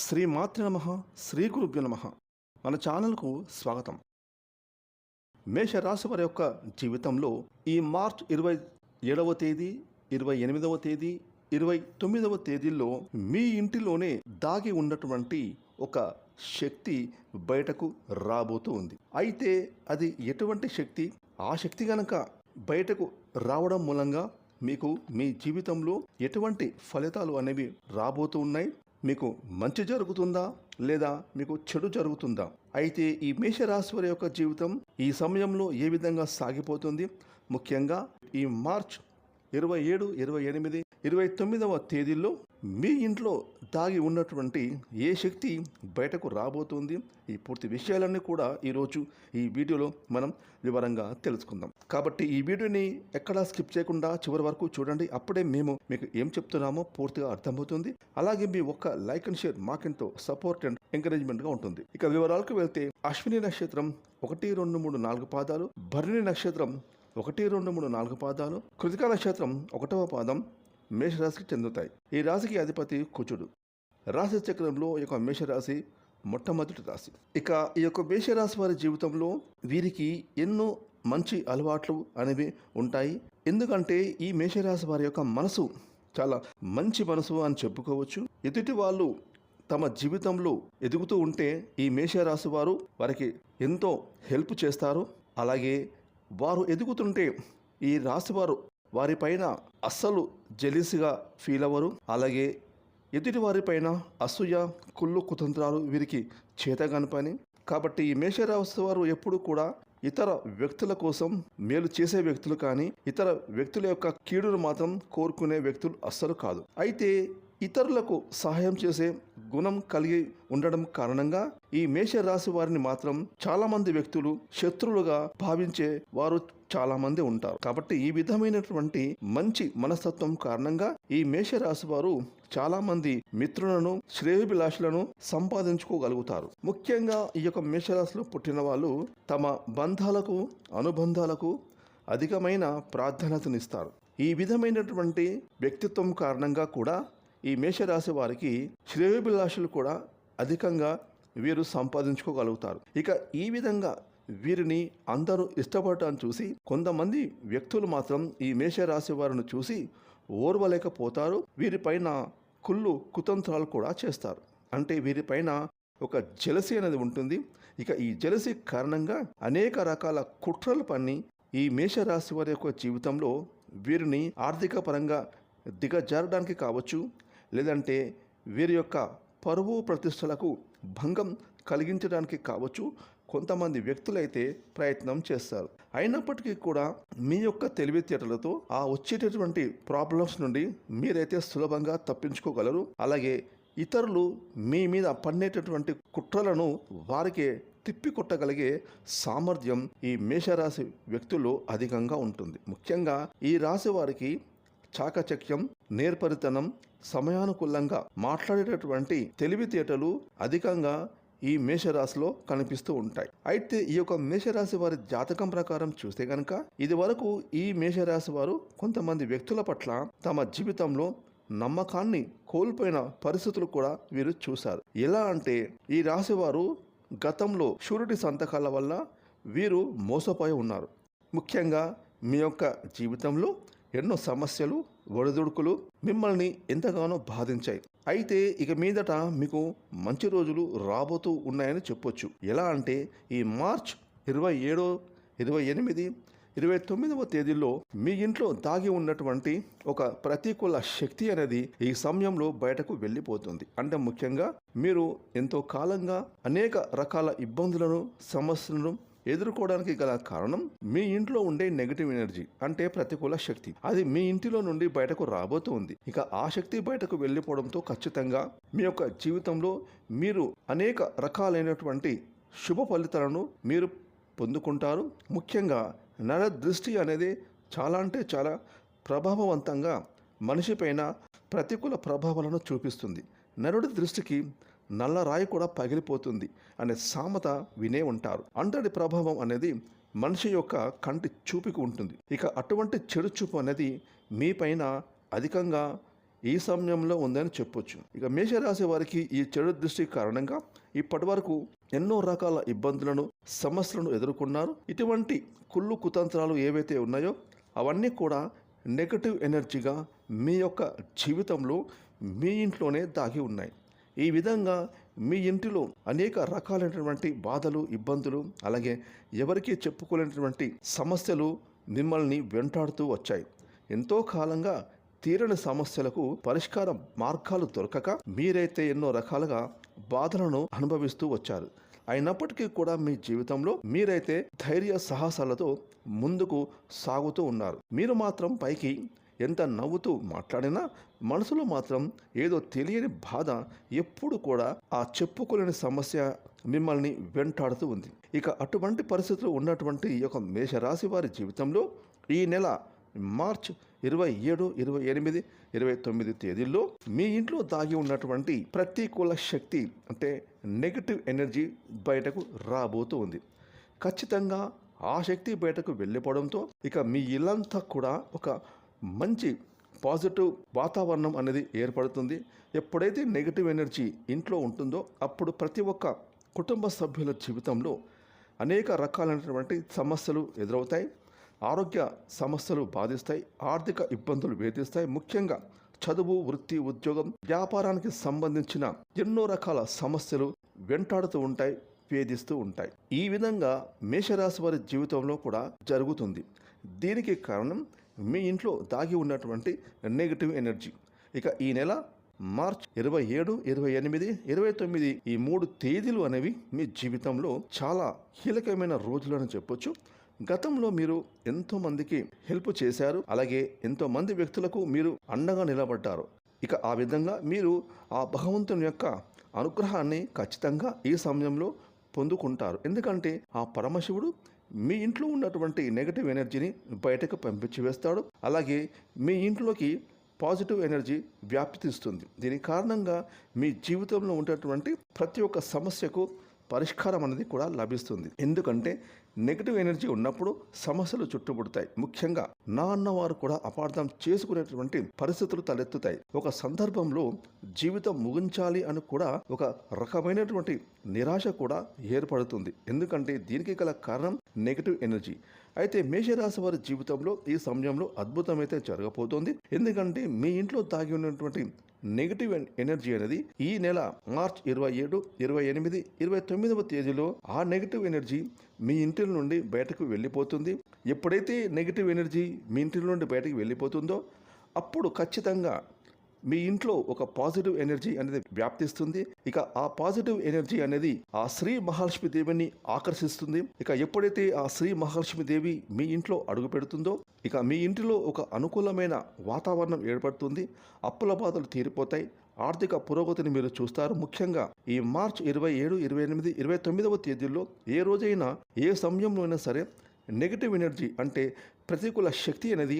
శ్రీ మాతృ నమ శ్రీ గురుభ్యు నమ. మన ఛానల్కు స్వాగతం. మేషరాశి వారి యొక్క జీవితంలో ఈ మార్చ్ ఇరవై ఏడవ తేదీ ఇరవై ఎనిమిదవ తేదీ ఇరవై తొమ్మిదవ తేదీల్లో మీ ఇంటిలోనే దాగి ఉన్నటువంటి ఒక శక్తి బయటకు రాబోతూ ఉంది. అయితే అది ఎటువంటి శక్తి? ఆ శక్తి గనక బయటకు రావడం మూలంగా మీకు మీ జీవితంలో ఎటువంటి ఫలితాలు అనేవి రాబోతూ ఉన్నాయి? మీకు మంచి జరుగుతుందా లేదా మీకు చెడు జరుగుతుందా? అయితే ఈ మేషరాశి వారి యొక్క జీవితం ఈ సమయంలో ఏ విధంగా సాగిపోతుంది? ముఖ్యంగా ఈ మార్చ్ ఇరవై ఏడు ఇరవై ఎనిమిది ఇరవై తొమ్మిదవ తేదీల్లో మీ ఇంట్లో దాగి ఉన్నటువంటి ఏ శక్తి బయటకు రాబోతుంది? ఈ పూర్తి విషయాలన్నీ కూడా ఈరోజు ఈ వీడియోలో మనం వివరంగా తెలుసుకుందాం. కాబట్టి ఈ వీడియోని ఎక్కడా స్కిప్ చేయకుండా చివరి వరకు చూడండి. అప్పుడే మేము మీకు ఏం చెప్తున్నామో పూర్తిగా అర్థమవుతుంది. అలాగే మీ ఒక్క లైక్ అండ్ షేర్ మాకెంతో సపోర్ట్ అండ్ ఎంకరేజ్మెంట్గా ఉంటుంది. ఇక వివరాలకు వెళ్తే అశ్విని నక్షత్రం ఒకటి రెండు మూడు నాలుగు పాదాలు భరణి నక్షత్రం ఒకటి రెండు మూడు నాలుగు పాదాలు కృతికా నక్షత్రం ఒకటవ పాదం మేషరాశికి చెందుతాయి. ఈ రాశికి అధిపతి కుచుడు రాశి చక్రంలో ఈ యొక్క మేషరాశి మొట్టమొదటి రాశి. ఇక ఈ యొక్క మేషరాశి వారి జీవితంలో వీరికి ఎన్నో మంచి అలవాట్లు అనేవి ఉంటాయి. ఎందుకంటే ఈ మేషరాశి వారి యొక్క మనసు చాలా మంచి మనసు అని చెప్పుకోవచ్చు. ఎదుటి వాళ్ళు తమ జీవితంలో ఎదుగుతూ ఉంటే ఈ మేషరాశి వారు వారికి ఎంతో హెల్ప్ చేస్తారు. అలాగే వారు ఎదుగుతుంటే ఈ రాశివారు వారిపైన అస్సలు జెలిసిగా ఫీల్ అవ్వరు. అలాగే ఎదుటి వారిపైన అసూయ కుళ్ళు కుతంత్రాలు వీరికి చేతగాని పని. కాబట్టి ఈ మేషరాశి వారు ఎప్పుడు కూడా ఇతర వ్యక్తుల కోసం మేలు చేసే వ్యక్తులు కానీ ఇతర వ్యక్తుల యొక్క కీడును మాత్రం కోరుకునే వ్యక్తులు అస్సలు కాదు. అయితే ఇతరులకు సహాయం చేసే గుణం కలిగి ఉండడం కారణంగా ఈ మేష రాశి వారిని మాత్రం చాలా మంది వ్యక్తులు శత్రువులుగా భావించే వారు చాలా మంది ఉంటారు. కాబట్టి ఈ విధమైనటువంటి మంచి మనస్తత్వం కారణంగా ఈ మేష రాశి వారు చాలా మంది మిత్రులను శ్రేయోభిలాషులను సంపాదించుకోగలుగుతారు. ముఖ్యంగా ఈ యొక్క మేషరాశిలో పుట్టిన వాళ్ళు తమ బంధాలకు అనుబంధాలకు అధికమైన ప్రాధాన్యతనిస్తారు. ఈ విధమైనటువంటి వ్యక్తిత్వం కారణంగా కూడా ఈ మేషరాశి వారికి శ్రేయోభిలాషులు కూడా అధికంగా వీరు సంపాదించుకోగలుగుతారు. ఇక ఈ విధంగా వీరిని అందరూ ఇష్టపడటాన్ని చూసి కొంతమంది వ్యక్తులు మాత్రం ఈ మేషరాశి వారిని చూసి ఓర్వలేకపోతారు. వీరిపైన కుళ్ళు కుతంత్రాలు కూడా చేస్తారు. అంటే వీరిపైన ఒక జలసి అనేది ఉంటుంది. ఇక ఈ జలసి కారణంగా అనేక రకాల కుట్రలు పన్ని ఈ మేషరాశి వారి యొక్క జీవితంలో వీరిని ఆర్థిక పరంగా దిగజారడానికి కావచ్చు లేదంటే వీరి యొక్క పరువు ప్రతిష్టలకు భంగం కలిగించడానికి కావచ్చు కొంతమంది వ్యక్తులైతే ప్రయత్నం చేస్తారు. అయినప్పటికీ కూడా మీ యొక్క తెలివితేటలతో ఆ వచ్చేటటువంటి ప్రాబ్లమ్స్ నుండి మీరైతే సులభంగా తప్పించుకోగలరు. అలాగే ఇతరులు మీ మీద పన్నేటటువంటి కుట్రలను వారికే తిప్పికొట్టగలిగే సామర్థ్యం ఈ మేషరాశి వ్యక్తుల్లో అధికంగా ఉంటుంది. ముఖ్యంగా ఈ రాశి వారికి చాకచక్యం నేర్పరితనం సమయానుకూలంగా మాట్లాడేటటువంటి తెలివితేటలు అధికంగా ఈ మేషరాశిలో కనిపిస్తూ ఉంటాయి. అయితే ఈ యొక్క మేషరాశి వారి జాతకం ప్రకారం చూస్తే కనుక ఇది వరకు ఈ మేషరాశి వారు కొంతమంది వ్యక్తుల పట్ల తమ జీవితంలో నమ్మకాన్ని కోల్పోయిన పరిస్థితులు కూడా వీరు చూశారు. ఎలా అంటే ఈ రాశి వారు గతంలో షూరిటీ సంతకాల వల్ల వీరు మోసపోయి ఉన్నారు. ముఖ్యంగా మీ యొక్క జీవితంలో ఎన్నో సమస్యలు ఒడిదుడుకులు మిమ్మల్ని ఎంతగానో బాధించాయి. అయితే ఇక మీదట మీకు మంచి రోజులు రాబోతూ ఉన్నాయని చెప్పొచ్చు. ఎలా అంటే ఈ మార్చ్ ఇరవై ఏడో ఇరవై ఎనిమిది ఇరవై తొమ్మిదవ తేదీల్లో మీ ఇంట్లో దాగి ఉన్నటువంటి ఒక ప్రతికూల శక్తి అనేది ఈ సమయంలో బయటకు వెళ్ళిపోతుంది. అంటే ముఖ్యంగా మీరు ఎంతో కాలంగా అనేక రకాల ఇబ్బందులను సమస్యలను ఎదుర్కోవడానికి గల కారణం మీ ఇంట్లో ఉండే నెగిటివ్ ఎనర్జీ అంటే ప్రతికూల శక్తి. అది మీ ఇంటిలో నుండి బయటకు రాబోతుంది. ఇక ఆ శక్తి బయటకు వెళ్ళిపోవడంతో ఖచ్చితంగా మీ యొక్క జీవితంలో మీరు అనేక రకాలైనటువంటి శుభ ఫలితాలను మీరు పొందుకుంటారు. ముఖ్యంగా నర దృష్టి అనేది చాలా అంటే చాలా ప్రభావవంతంగా మనిషిపైన ప్రతికూల ప్రభావాలను చూపిస్తుంది. నరుడి దృష్టికి నల్ల రాయి కూడా పగిలిపోతుంది అనే సామెత వినే ఉంటారు. అంతటి ప్రభావం అనేది మనిషి యొక్క కంటి చూపుకు ఉంటుంది. ఇక అటువంటి చెడు చూపు అనేది మీపైన అధికంగా ఈ సమయంలో ఉందని చెప్పొచ్చు. ఇక మేషరాశి వారికి ఈ చెడు దృష్టి కారణంగా ఇప్పటి వరకు ఎన్నో రకాల ఇబ్బందులను సమస్యలను ఎదుర్కొన్నారు. ఇటువంటి కుళ్ళు కుతంత్రాలు ఏవైతే ఉన్నాయో అవన్నీ కూడా నెగటివ్ ఎనర్జీగా మీ యొక్క జీవితంలో మీ ఇంట్లోనే దాగి ఉన్నాయి. ఈ విధంగా మీ ఇంటిలో అనేక రకాలైనటువంటి బాధలు ఇబ్బందులు అలాగే ఎవరికీ చెప్పుకోలేనటువంటి సమస్యలు మిమ్మల్ని వెంటాడుతూ వచ్చాయి. ఎంతో కాలంగా తీరని సమస్యలకు పరిష్కార మార్గాలు దొరకక మీరైతే ఎన్నో రకాలుగా బాధలను అనుభవిస్తూ వచ్చారు. అయినప్పటికీ కూడా మీ జీవితంలో మీరైతే ధైర్య సాహసాలతో ముందుకు సాగుతూ ఉన్నారు. మీరు మాత్రం పైకి ఎంత నవ్వుతూ మాట్లాడినా మనసులో మాత్రం ఏదో తెలియని బాధ ఎప్పుడు కూడా ఆ చెప్పుకోలేని సమస్య మిమ్మల్ని వెంటాడుతూ ఉంది. ఇక అటువంటి పరిస్థితులు ఉన్నటువంటి ఈ యొక్క మేషరాశి వారి జీవితంలో ఈ నెల మార్చ్ ఇరవై ఏడు ఇరవై ఎనిమిది ఇరవై తొమ్మిది తేదీల్లో మీ ఇంట్లో దాగి ఉన్నటువంటి ప్రతికూల శక్తి అంటే నెగటివ్ ఎనర్జీ బయటకు రాబోతూ ఉంది. ఖచ్చితంగా ఆ శక్తి బయటకు వెళ్ళిపోవడంతో ఇక మీ ఇల్లంతా కూడా ఒక మంచి పాజిటివ్ వాతావరణం అనేది ఏర్పడుతుంది. ఎప్పుడైతే నెగటివ్ ఎనర్జీ ఇంట్లో ఉంటుందో అప్పుడు ప్రతి ఒక్క కుటుంబ సభ్యుల జీవితంలో అనేక రకాలైనటువంటి సమస్యలు ఎదురవుతాయి. ఆరోగ్య సమస్యలు బాధిస్తాయి. ఆర్థిక ఇబ్బందులు వేధిస్తాయి. ముఖ్యంగా చదువు వృత్తి ఉద్యోగం వ్యాపారానికి సంబంధించిన ఎన్నో రకాల సమస్యలు వెంటాడుతూ ఉంటాయి వేధిస్తూ ఉంటాయి. ఈ విధంగా మేషరాశి వారి జీవితంలో కూడా జరుగుతుంది. దీనికి కారణం మీ ఇంట్లో దాగి ఉన్నటువంటి నెగిటివ్ ఎనర్జీ ఇక ఈ నెల మార్చ్ ఇరవై ఏడు ఇరవై ఎనిమిది ఇరవై తొమ్మిది ఈ మూడు తేదీలు అనేవి మీ జీవితంలో చాలా కీలకమైన రోజులు అని చెప్పొచ్చు. గతంలో మీరు ఎంతో మందికి హెల్ప్ చేశారు. అలాగే ఎంతో మంది వ్యక్తులకు మీరు అండగా నిలబడ్డారు. ఇక ఆ విధంగా మీరు ఆ భగవంతుని యొక్క అనుగ్రహాన్ని ఖచ్చితంగా ఈ సమయంలో పొందుకుంటారు. ఎందుకంటే ఆ పరమశివుడు మీ ఇంట్లో ఉన్నటువంటి నెగటివ్ ఎనర్జీని బయటకు పంపించి వేస్తాడు. అలాగే మీ ఇంట్లోకి పాజిటివ్ ఎనర్జీ వ్యాప్తిస్తుంది దీని కారణంగా మీ జీవితంలో ఉన్నటువంటి ప్రతి ఒక్క సమస్యకు పరిష్కారం అనేది కూడా లభిస్తుంది. ఎందుకంటే నెగిటివ్ ఎనర్జీ ఉన్నప్పుడు సమస్యలు చుట్టుముడతాయి. ముఖ్యంగా నా అన్నవారు కూడా అపార్థం చేసుకునేటువంటి పరిస్థితులు తలెత్తుతాయి. ఒక సందర్భంలో జీవితం ముగించాలి అని కూడా ఒక రకమైనటువంటి నిరాశ కూడా ఏర్పడుతుంది. ఎందుకంటే దీనికి గల కారణం నెగిటివ్ ఎనర్జీ అయితే మేషరాశి వారి జీవితంలో ఈ సమయంలో అద్భుతమైతే జరగబోతోంది. ఎందుకంటే మీ ఇంట్లో దాగి ఉన్నటువంటి నెగిటివ్ ఎనర్జీ అనేది ఈ నెల మార్చ్ ఇరవై ఏడు ఇరవై ఎనిమిది ఇరవై తొమ్మిదవ తేదీలో ఆ నెగిటివ్ ఎనర్జీ మీ ఇంటి నుండి బయటకు వెళ్ళిపోతుంది. ఎప్పుడైతే నెగిటివ్ ఎనర్జీ మీ ఇంటి నుండి బయటకు వెళ్ళిపోతుందో అప్పుడు ఖచ్చితంగా మీ ఇంట్లో ఒక పాజిటివ్ ఎనర్జీ అనేది వ్యాప్తిస్తుంది. ఇక ఆ పాజిటివ్ ఎనర్జీ అనేది ఆ శ్రీ మహాలక్ష్మి దేవిని ఆకర్షిస్తుంది. ఇక ఎప్పుడైతే ఆ శ్రీ మహాలక్ష్మి దేవి మీ ఇంట్లో అడుగు పెడుతుందో ఇక మీ ఇంటిలో ఒక అనుకూలమైన వాతావరణం ఏర్పడుతుంది. అప్పుల బాధలు తీరిపోతాయి. ఆర్థిక పురోగతిని మీరు చూస్తారు. ముఖ్యంగా ఈ మార్చ్ ఇరవై ఏడు ఇరవై ఎనిమిది ఇరవై తొమ్మిదవ తేదీల్లో ఏ రోజైనా ఏ సమయంలో అయినా సరే నెగిటివ్ ఎనర్జీ అంటే ప్రతికూల శక్తి అనేది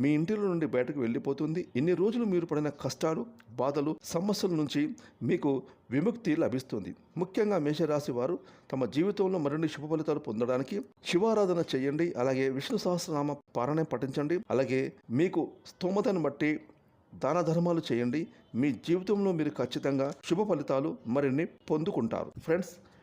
మీ ఇంటిలో నుండి బయటకు వెళ్ళిపోతుంది. ఇన్ని రోజులు మీరు పడిన కష్టాలు బాధలు సమస్యల నుంచి మీకు విముక్తి లభిస్తుంది. ముఖ్యంగా మేషరాశి వారు తమ జీవితంలో మరిన్ని శుభ ఫలితాలు పొందడానికి శివారాధన చేయండి. అలాగే విష్ణు సహస్రనామ పారాయణ పఠించండి. అలాగే మీకు స్తోమతను బట్టి దాన ధర్మాలు చేయండి. మీ జీవితంలో మీరు ఖచ్చితంగా శుభ ఫలితాలు మరిన్ని పొందుకుంటారు. ఫ్రెండ్స్